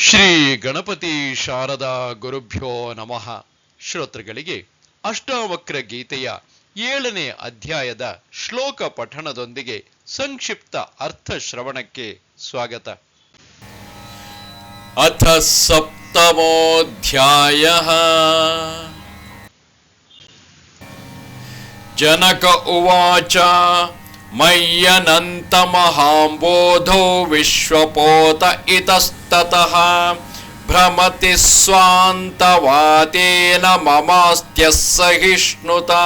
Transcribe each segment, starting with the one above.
ಶ್ರೀ ಗಣಪತಿ ಶಾರದಾ ಗುರುಭ್ಯೋ ನಮಃ. ಶ್ರೋತೃಗಳಿಗೆ ಅಷ್ಟಾವಕ್ರ ಗೀತೆಯ ಏಳನೇ ಅಧ್ಯಾಯದ ಶ್ಲೋಕ ಪಠಣದೊಂದಿಗೆ ಸಂಕ್ಷಿಪ್ತ ಅರ್ಥ ಶ್ರವಣಕ್ಕೆ ಸ್ವಾಗತ. ಅಥ ಸಪ್ತಮೋಧ್ಯಾಯ. ಜನಕ ಉವಾಚ मय्यनन्तमहाम्बोधो विश्वपोत इतस्ततः भ्रमति स्वान्तवातेन ममास्त्यः सहिष्णुता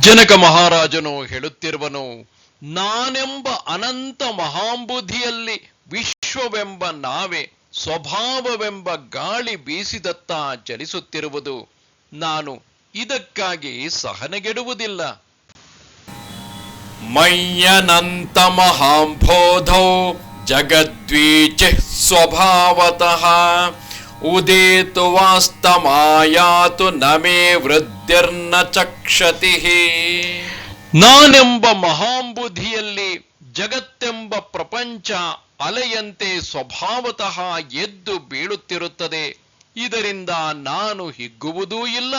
ಜನಕ ಮಹಾರಾಜನು ಹೇಳುತ್ತಿರುವನು ನಾನೆಂಬ ಅನಂತ ಮಹಾಂಬುಧಿಯಲ್ಲಿ ವಿಶ್ವವೆಂಬ ನಾವೆ ಸ್ವಭಾವವೆಂಬ ಗಾಳಿ ಬೀಸಿದತ್ತ ಚಲಿಸುತ್ತಿರುವುದು ನಾನು ಇದಕ್ಕಾಗಿ ಸಹನೆಗೆಡುವುದಿಲ್ಲ मय्यनन्तमहाम्बोधौ जगद्वीचिः स्वभावतः उदेतु वास्तमायातु न मे वृद्धिर्न चक्षतिः ನಾನೆಂಬ ಮಹಾಂಬುಧಿಯಲ್ಲಿ ಜಗತ್ತೆಂಬ ಪ್ರಪಂಚ ಅಲೆಯಂತೆ ಸ್ವಭಾವತಃ ಎದ್ದು ಬೀಳುತ್ತಿರುತ್ತದೆ ಇದರಿಂದ ನಾನು ಹಿಗ್ಗುವುದೂ ಇಲ್ಲ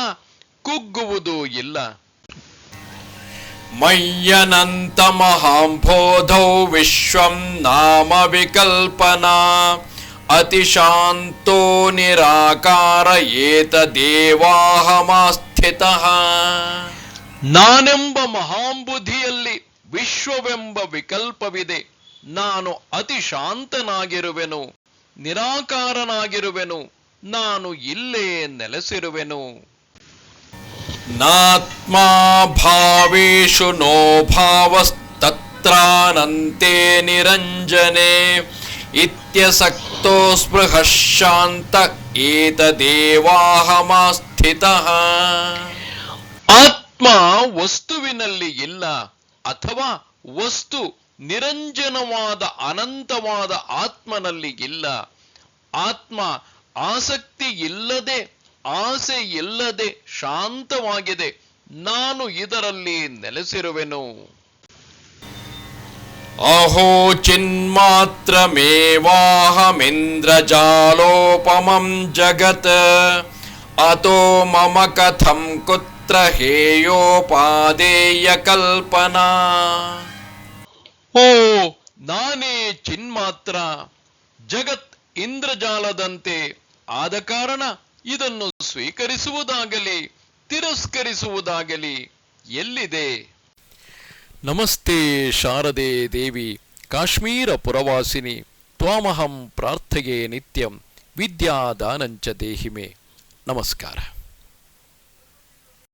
ಕುಗ್ಗುವುದೂ ಇಲ್ಲ मय्यनन्तमहाम्बोधौ विश्वं नाम विकल्पना अतिशान्तो निराकार एतदेवाहमास्थितः ನಾನೆಂಬ ಮಹಾಂಬುಧಿಯಲ್ಲಿ ವಿಶ್ವವೆಂಬ ವಿಕಲ್ಪವಿದೆ ನಾನು ಅತಿ ಶಾಂತನಾಗಿರುವೆನು ನಿರಾಕಾರನಾಗಿರುವೆನು ನಾನು ಇಲ್ಲೇ ನೆಲೆಸಿರುವೆನು नात्मा भावेषु नो भावस्तत्रानन्ते निरञ्जने इत्यसक्तो स्पृहः शान्त एतदेवाहमास्थितः ಆತ್ಮ ವಸ್ತುವಿನಲ್ಲಿ ಇಲ್ಲ ಅಥವಾ ವಸ್ತು ನಿರಂಜನವಾದ ಅನಂತವಾದ ಆತ್ಮನಲ್ಲಿ ಇಲ್ಲ ಆತ್ಮ ಆಸಕ್ತಿ ಇಲ್ಲದೆ ಆಸೆ ಇಲ್ಲದೆ ಶಾಂತವಾಗಿದೆ. ನಾನು ಇದರಲ್ಲಿ ನೆಲೆಸಿರುವೆನು. ಅಹೋ ಚಿನ್ಮಾತ್ರ ಮೇವಾಹಮಿಂದ್ರಜಾಲೋಪಮಂ ಜಗತ್. ಅತೋ ಮಮ ಕಥಂ ಕುತ್ರ ಹೇಯೋಪಾದೇಯ ಕಲ್ಪನಾ. ಓ ನಾನೇ ಚಿನ್ಮಾತ್ರ. ಜಗತ್ ಇಂದ್ರಜಾಲದಂತೆ. ಆದ ಕಾರಣ ಇದನ್ನು ಸ್ವೀಕರಿಸುವುದಾಗಲಿ, ತಿರಸ್ಕರಿಸುವುದಾಗಲಿ ಎಲ್ಲಿದೆ? ನಮಸ್ತೆ ಶಾರದೆ ದೇವಿ, ಕಾಶ್ಮೀರ ಪುರವಾಸಿನಿ, ತ್ವಾಮಹಂ ಪ್ರಾರ್ಥೆಯೇ ನಿತ್ಯಂ, ವಿದ್ಯಾದಾನಂಚ ದೇಹಿಮೆ. ನಮಸ್ಕಾರ.